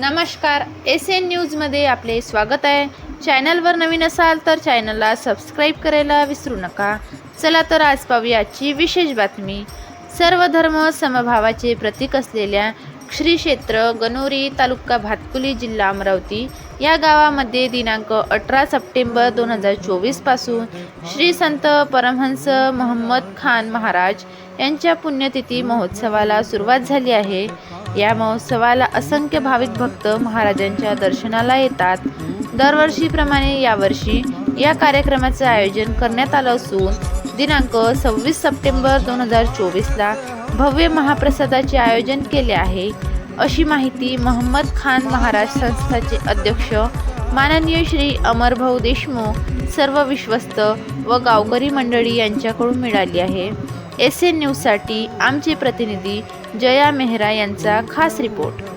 नमस्कार S N न्यूजमध्ये आपले स्वागत आहे. चॅनलवर नवीन असाल तर चॅनलला सबस्क्राईब करायला विसरू नका. चला तर आज पाहूया आजची विशेष बातमी. सर्व धर्म समभावाचे प्रतीक असलेल्या श्री क्षेत्र गणोरी तालुका भातकुली जिल्हा अमरावती या गावामध्ये दिनांक अठरा सप्टेंबर दोन हजार चोवीसपासून श्री संत परमहंस मोहम्मद खान महाराज यांच्या पुण्यतिथी महोत्सवाला सुरुवात झाली आहे. या महोत्सवाला असंख्य भाविक भक्त महाराजांच्या दर्शनाला येतात. दरवर्षीप्रमाणे यावर्षी या कार्यक्रमाचे आयोजन करण्यात आलं असून दिनांक सव्वीस सप्टेंबर दोन हजार चोवीसला भव्य महाप्रसादाचे आयोजन केले आहे. अशी माहिती मोहम्मद खान महाराज संस्थाचे अध्यक्ष माननीय श्री अमरभाऊ देशमुख सर्व विश्वस्त व गावकरी मंडळी यांच्याकडून मिळाली आहे. एस एन न्यूजसाठी आमचे प्रतिनिधी जया मेहरा यांचा खास रिपोर्ट.